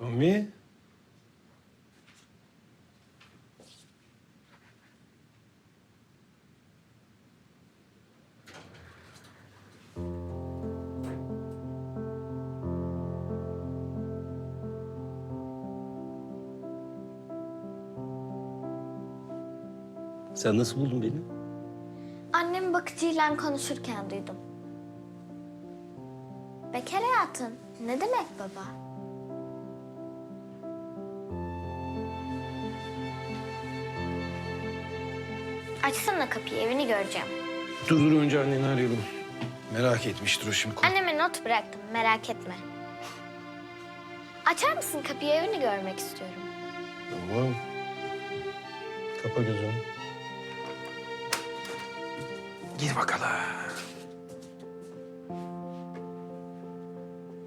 Tommy. Sen nasıl buldun beni? Annem bakıcıyla konuşurken duydum. Bekar hayatın ne demek baba? Açsana kapıyı evini göreceğim. Dur dur önce anneni arayalım. Merak etmiştir o şimdi. Anneme not bıraktım merak etme. Açar mısın kapıyı evini görmek istiyorum. Tamam. Kapa gözünü. Gir bakalım.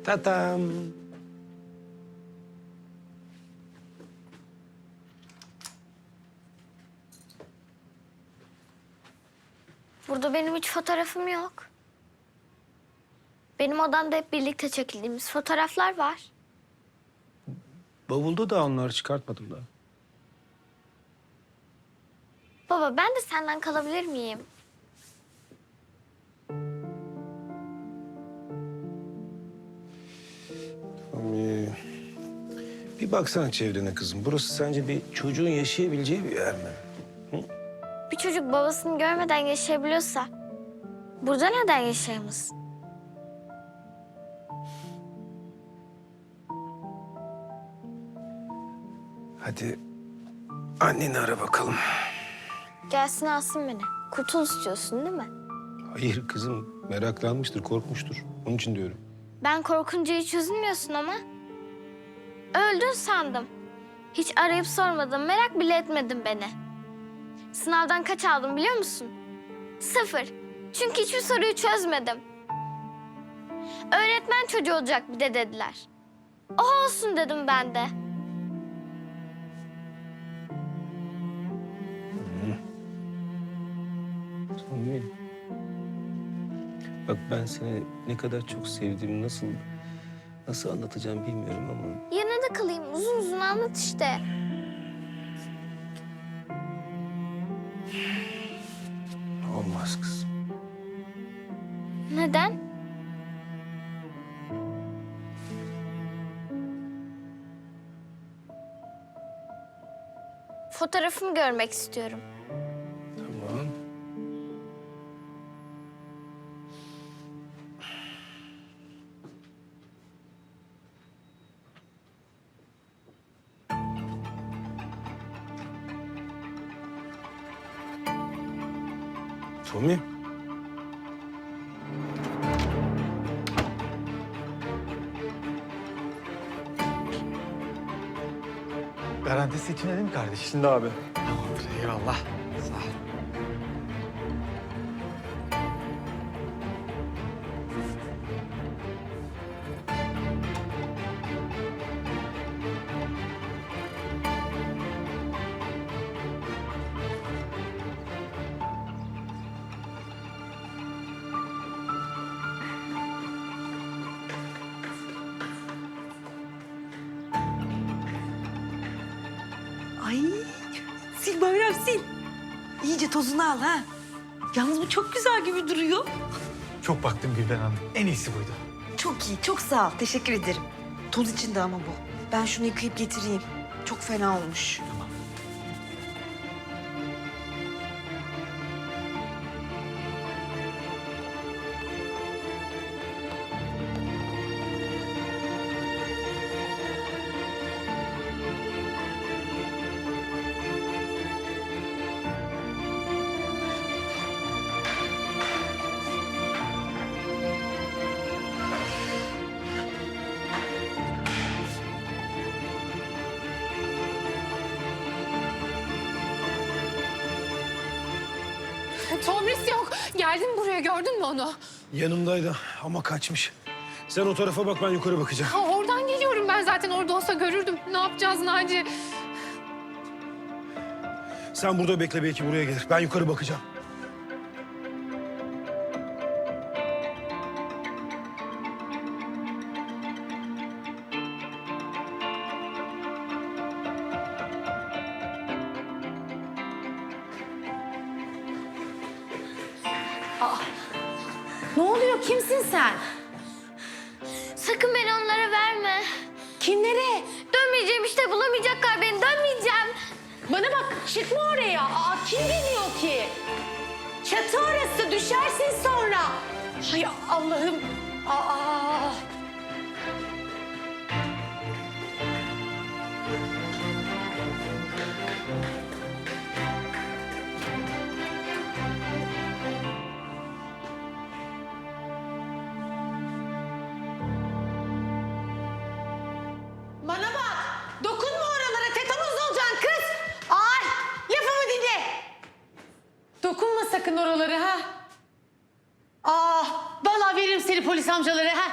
Tatam. Burada benim hiç fotoğrafım yok. Benim odamda hep birlikte çekildiğimiz fotoğraflar var. Bavulda da onları çıkartmadım da. Baba ben de senden kalabilir miyim? Tommy. Bir baksana çevrene kızım. Burası sence bir çocuğun yaşayabileceği bir yer mi? Bir çocuk babasını görmeden yaşayabiliyorsa burada neden yaşayamasın? Hadi anneni ara bakalım. Gelsin alsın beni. Kurtul istiyorsun değil mi? Hayır kızım meraklanmıştır, korkmuştur. Onun için diyorum. Ben korkunca hiç üzülmüyorsun ama. Öldün sandım. Hiç arayıp sormadın, merak bile etmedin beni. Sınavdan kaç aldım biliyor musun? Sıfır. Çünkü hiçbir soruyu çözmedim. Öğretmen çocuğu olacak bir de dediler. O olsun dedim ben de. Bak ben seni ne kadar çok sevdiğimi nasıl nasıl anlatacağım bilmiyorum ama Yanında kalayım, uzun uzun anlat işte. Fotoğrafımı görmek istiyorum. Tamam. Tommy. Mi kardeşim? Şimdi abi. Tamamdır, eyvallah. Ay sil Bayram sil. İyice tozunu al ha. Yalnız bu çok güzel gibi duruyor. Çok baktım Gülben Hanım. En iyisi buydu. Çok iyi, çok sağ ol. Teşekkür ederim. Toz içinde ama bu. Ben şunu yıkayıp getireyim. Çok fena olmuş. Tomris yok. Geldim buraya gördün mü onu? Yanımdaydı ama kaçmış. Sen o tarafa bak ben yukarı bakacağım. Ha, oradan geliyorum ben zaten orada olsa görürdüm. Ne yapacağız Naci? Sen burada bekle belki buraya gelir. Ben yukarı bakacağım. Sakın beni onlara verme. Kimlere? Dönmeyeceğim işte bulamayacaklar beni dönmeyeceğim. Bana bak çıkma oraya. Aa, kim geliyor ki? Çatı orası düşersin sonra. Hay Allah'ım. Aa. Seni polis amcalara ha.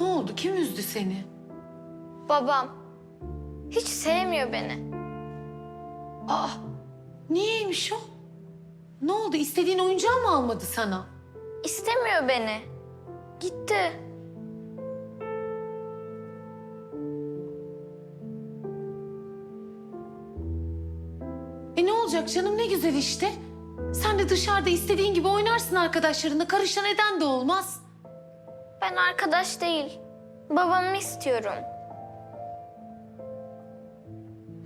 Ne oldu? Kim üzdü seni? Babam hiç sevmiyor beni. Aa, niyeymiş o? Ne oldu? İstediğin oyuncağı mı almadı sana? İstemiyor beni. Gitti. Olacak canım ne güzel işte. Sen de dışarıda istediğin gibi oynarsın arkadaşlarınla. Karışan eden de olmaz. Ben arkadaş değil. Babamı istiyorum.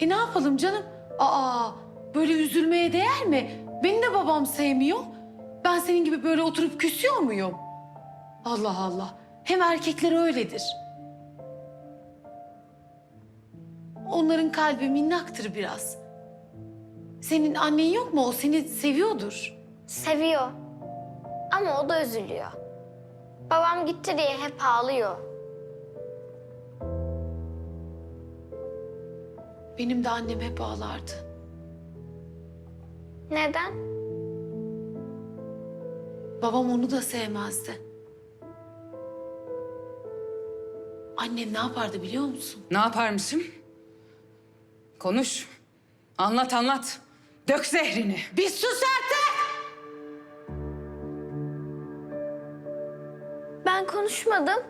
E ne yapalım canım? Aa böyle üzülmeye değer mi? Beni de babam sevmiyor. Ben senin gibi böyle oturup küsüyor muyum? Allah Allah. Hem erkekler öyledir. Onların kalbi minnaktır biraz. Senin annen yok mu? O seni seviyordur. Seviyor. Ama o da üzülüyor. Babam gitti diye hep ağlıyor. Benim de annem hep ağlardı. Neden? Babam onu da sevmezdi. Annem ne yapardı biliyor musun? Ne yaparmışım? Konuş. Anlat anlat. Dök zehrini. Bir sus artık! Ben konuşmadım.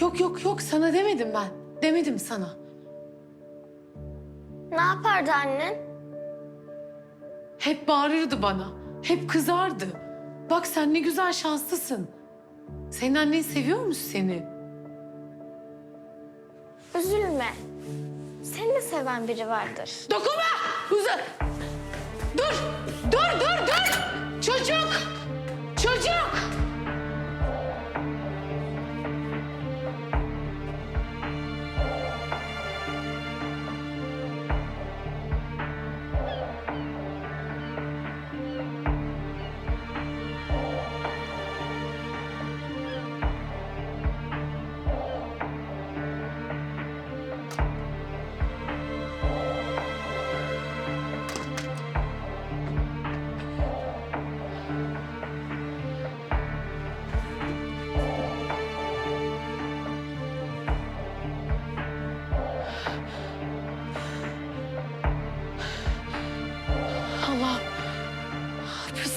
Yok yok yok sana demedim ben. Demedim sana. Ne yapardı annen? Hep bağırırdı bana. Hep kızardı. Bak sen ne güzel şanslısın. Senin annen seviyormuş seni. Üzülme. Seni de seven biri vardır. Dokunma! Uza! Dur! Dur dur dur! Çocuk! Çocuk!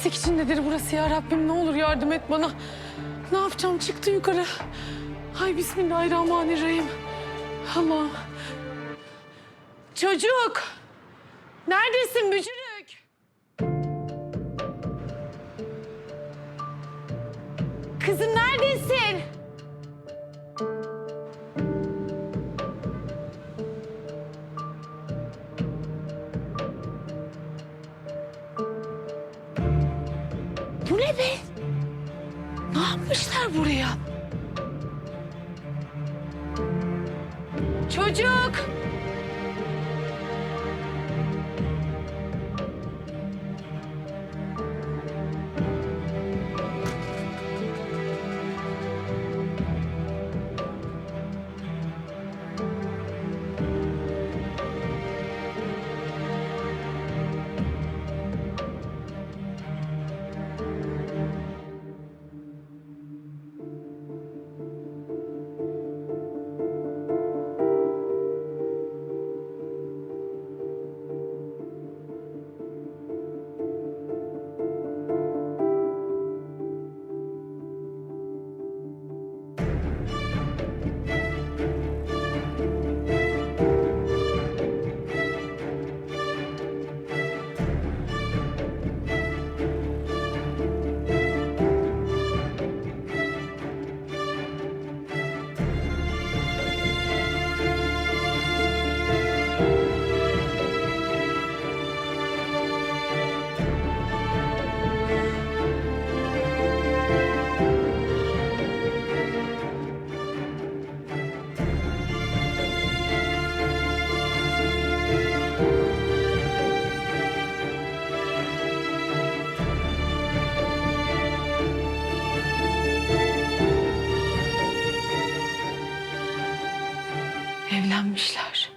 Pislik içindedir burası ya Rabbim. Ne olur yardım et bana. Ne yapacağım? Çıktı yukarı. Hay Bismillahirrahmanirrahim. Allah'ım. Çocuk. Neredesin bücürük? Kızım neredesin? Buraya? Çocuk! Evlenmişler.